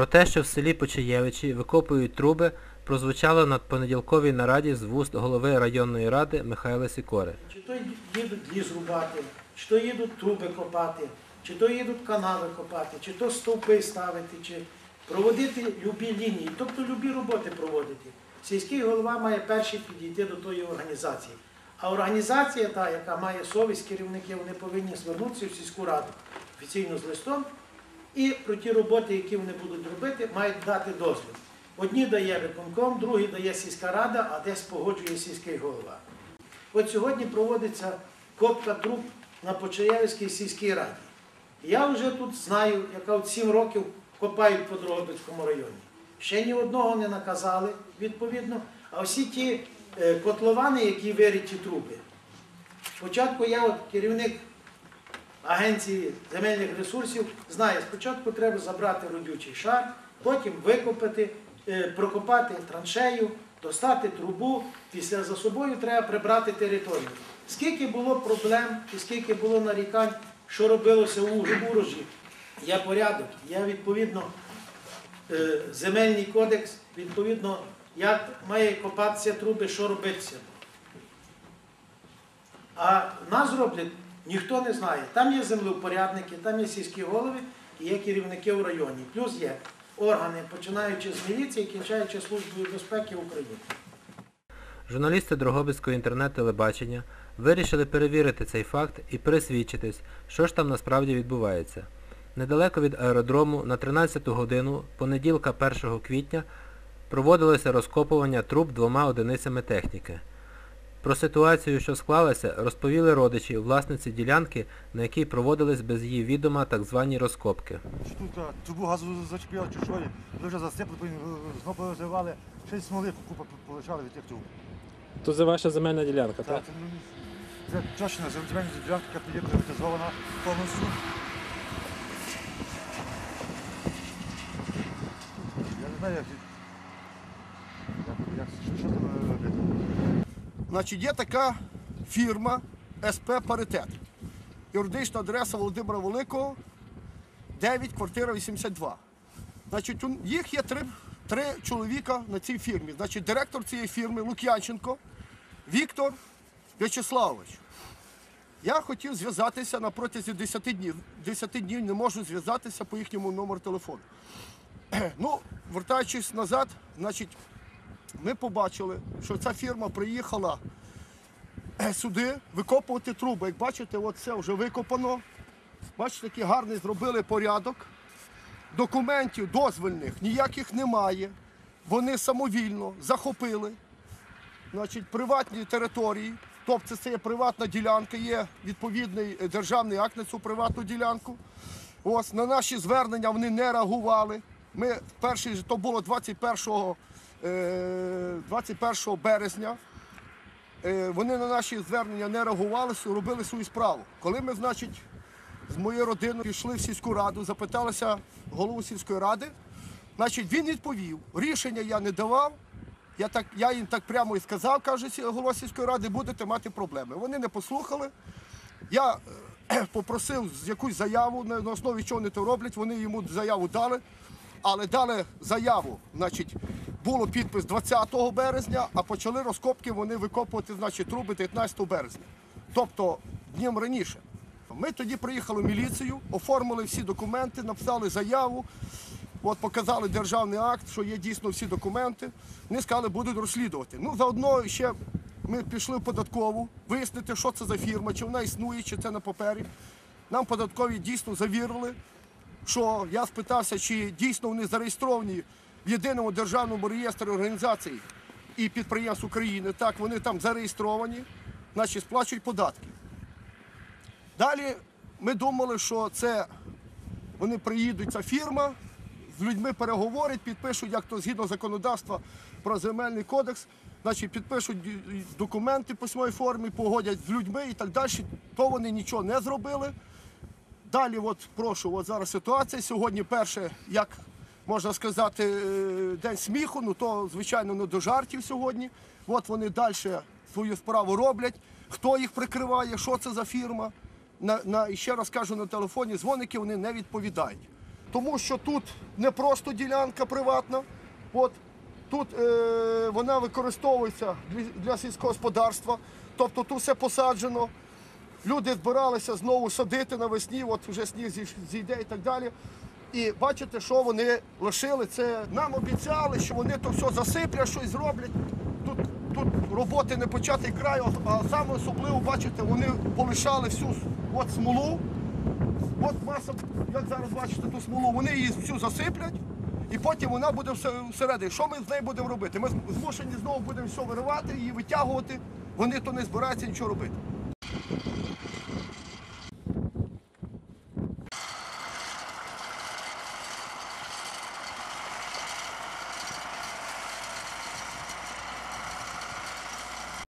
Про те, що в селі Почаєвичі викопують труби, прозвучало на понеділковій нараді з вуст голови районної ради Михайла Сікори. Чи то їдуть ліс рубати, чи то їдуть труби копати, чи то їдуть канави копати, чи то стовпи ставити, чи проводити любі лінії, тобто любі роботи проводити. Сільський голова має перший підійти до тої організації. А організація, та, яка має совість керівники, вони повинні звернутися в сільську раду офіційно з листом і про ті роботи, які вони будуть робити, мають дати дозвіл. Одні дає виконком, другі дає сільська рада, а десь погоджує сільський голова. От сьогодні проводиться копка труб на Почаєвській сільській раді. Я вже тут знаю, яка от 7 років копають по Дрогобицькому районі. Ще ні одного не наказали, відповідно. А всі ті е, котловани, які вириті труби. Спочатку я, от керівник агенції земельних ресурсів, знаю, спочатку треба забрати родючий шар, потім викопати, е, прокопати траншею, достати трубу, після за собою треба прибрати територію. Скільки було проблем і скільки було нарікань, що робилося у Урожі, є порядок, є відповідно е, земельний кодекс, відповідно, як має копатися труби, що робитися. А нас роблять ніхто не знає. Там є землевпорядники, там є сільські голови і є керівники в районі. Плюс є органи, починаючи з міліції, кінчаючи службою безпеки України. Журналісти Дрогобицького інтернет-телебачення вирішили перевірити цей факт і пересвідчитись, що ж там насправді відбувається. Недалеко від аеродрому на 13 годину понеділка 1 квітня проводилося розкопування труб двома одиницями техніки. Про ситуацію, що склалася, розповіли родичі власниці ділянки, на якій проводились без її відома так звані розкопки. Що тут а, трубу газу зачепило чи що, ви вже засипли, е, знову позривали, ще й смоли купа полишали від тих труб. То це ваша земельна ділянка, Так, це, ну, це точно земельна ділянка, яка є приватизована повністю. Я не знаю, як що, що там е, робити. Значить, є така фірма СП Паритет. Юридична адреса Володимира Великого, 9, квартира 82. Значить, їх є три, три чоловіка на цій фірмі. Значить, директор цієї фірми Лук'янченко Віктор В'ячеславович. Я хотів зв'язатися на протязі 10 днів. 10 днів не можу зв'язатися по їхньому номеру телефону. Ну, вертаючись назад, значить, ми побачили, що ця фірма приїхала е, сюди викопувати труби. Як бачите, от це вже викопано. Бачите, який гарний зробили порядок. Документів дозвольних ніяких немає. Вони самовільно захопили значить, приватні території. Тобто це є приватна ділянка, є відповідний е, державний акт на цю приватну ділянку. Ось на наші звернення вони не реагували. Ми перший то було 21, е, 21 березня. Е, Вони на наші звернення не реагували, робили свою справу. Коли ми, значить, з моєю родиною пішли в сільську раду, запиталися голову сільської ради, значить, він відповів, рішення я не давав. Я, так, я їм так прямо і сказав, каже голова сільської ради, будете мати проблеми. Вони не послухали. Я е, попросив якусь заяву, на основі чого вони то роблять, вони йому заяву дали. Але дали заяву, значить, було підпис 20 березня, а почали розкопки вони викопувати значить, труби 19 березня. Тобто днем раніше. Ми тоді приїхали в міліцію, оформили всі документи, написали заяву, от показали державний акт, що є дійсно всі документи. Вони сказали, будуть розслідувати. Ну, заодно ще ми пішли в податкову, вияснити, що це за фірма, чи вона існує, чи це на папері. Нам податкові дійсно завірили, що я спитався, чи дійсно вони зареєстровані в єдиному державному реєстрі організацій і підприємств України. Так, вони там зареєстровані, значить сплачують податки. Далі ми думали, що це вони приїдуть, ця фірма, з людьми переговорять, підпишуть, як то згідно законодавства про земельний кодекс, значить підпишуть документи по своїй формі, погодять з людьми і так далі. То вони нічого не зробили. Далі, от прошу, от зараз ситуація. Сьогодні перше, як можна сказати, е, день сміху, ну то, звичайно, не до жартів сьогодні. От вони далі свою справу роблять. Хто їх прикриває, що це за фірма. На, на, і ще раз кажу, на телефоні дзвоники вони не відповідають. тому що тут не просто ділянка приватна. От, тут е, вона використовується для, для сільського господарства, тобто тут все посаджено. Люди збиралися знову садити навесні, от вже сніг зійде і так далі. І бачите, що вони лишили. Це нам обіцяли, що вони то все засиплять, щось зроблять. Тут, тут роботи не початий край, а саме особливо, бачите, вони полишали всю от смолу. От маса, як зараз бачите, ту смолу, вони її всю засиплять, і потім вона буде все- всередині. Що ми з нею будемо робити? Ми змушені знову будемо все виривати, її витягувати. Вони то не збираються нічого робити.